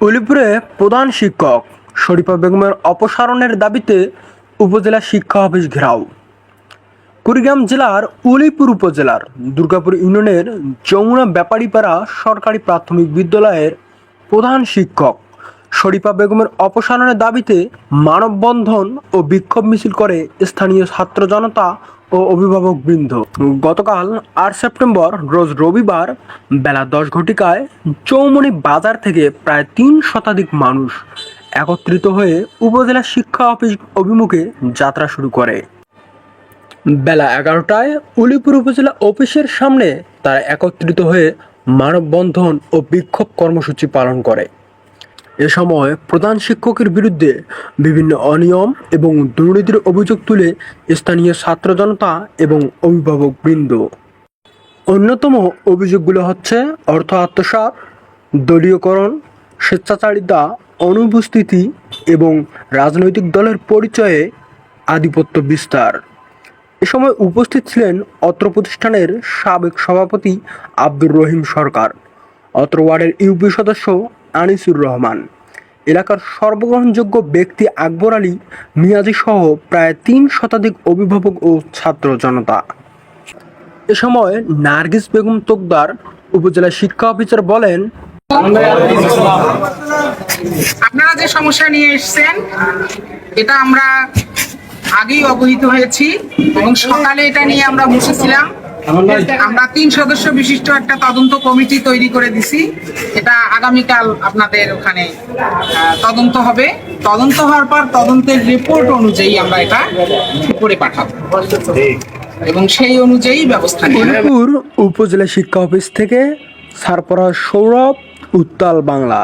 উলিপুরে প্রধান শিক্ষক শরীফা বেগমের অপসারণের দাবিতে উপজেলা শিক্ষা অফিস ঘেরাও। কুড়িগ্রাম জেলার উলিপুর উপজেলার দুর্গাপুর ইউনিয়নের যমুনা ব্যাপারীপাড়া সরকারি প্রাথমিক বিদ্যালয়ের প্রধান শিক্ষক শরীফা বেগমের অপসারণের দাবিতে মানববন্ধন ও বিক্ষোভ মিছিল করে স্থানীয় ছাত্র জনতা ও অভিভাবক বৃন্দ। গতকাল আট সেপ্টেম্বর, রোজ রবিবার, বেলা দশ ঘটিকায় চৌমনি বাজার থেকে প্রায় তিন শতাধিক মানুষ একত্রিত হয়ে উপজেলা শিক্ষা অফিস অভিমুখে যাত্রা শুরু করে। বেলা এগারোটায় উলিপুর উপজেলা অফিসের সামনে তারা একত্রিত হয়ে মানববন্ধন ও বিক্ষোভ কর্মসূচি পালন করে। এ সময় প্রধান শিক্ষকের বিরুদ্ধে বিভিন্ন অনিয়ম এবং দুর্নীতির অভিযোগ তুলে স্থানীয় ছাত্র জনতা এবং অভিভাবক বৃন্দ। অন্যতম অভিযোগগুলো হচ্ছে অর্থ আত্মসাৎ, দলীয়করণ, স্বেচ্ছাচারিতা, অনুপস্থিতি এবং রাজনৈতিক দলের পরিচয়ে আধিপত্য বিস্তার। এ সময় উপস্থিত ছিলেন অত্র প্রতিষ্ঠানের সাবেক সভাপতি আব্দুর রহিম সরকার। অত্র ওয়ার্ডের ইউপি সদস্য আনিসুর রহমান। এলাকার সর্বগ্রহণযোগ্য ব্যক্তি আকবর আলী মিয়াজি সহ প্রায় তিন শতাধিক অভিভাবক ও ছাত্র জনতা। এ সময় নার্গিস বেগম তোকদার উপজেলা শিক্ষা অফিসার বলেন, আপনারা যে সমস্যা নিয়ে এসেছেন, এটা আমরা আগেই অবহিত হয়েছি এবং সকালে এটা নিয়ে আমরা বসেছিলাম। আমরা তিন সদস্য বিশিষ্ট একটা তদন্ত কমিটি তৈরি করে দিছি। এটা আগামীকাল আপনাদের ওখানে তদন্ত হবে। তদন্ত হওয়ার পর তদন্তের রিপোর্ট অনুযায়ী আমরা এটা উপরে পাঠাবো। এবং সেই অনুযায়ী ব্যবস্থা উপজেলা শিক্ষা অফিস থেকে সারপরা সৌরভ, উত্তাল বাংলা।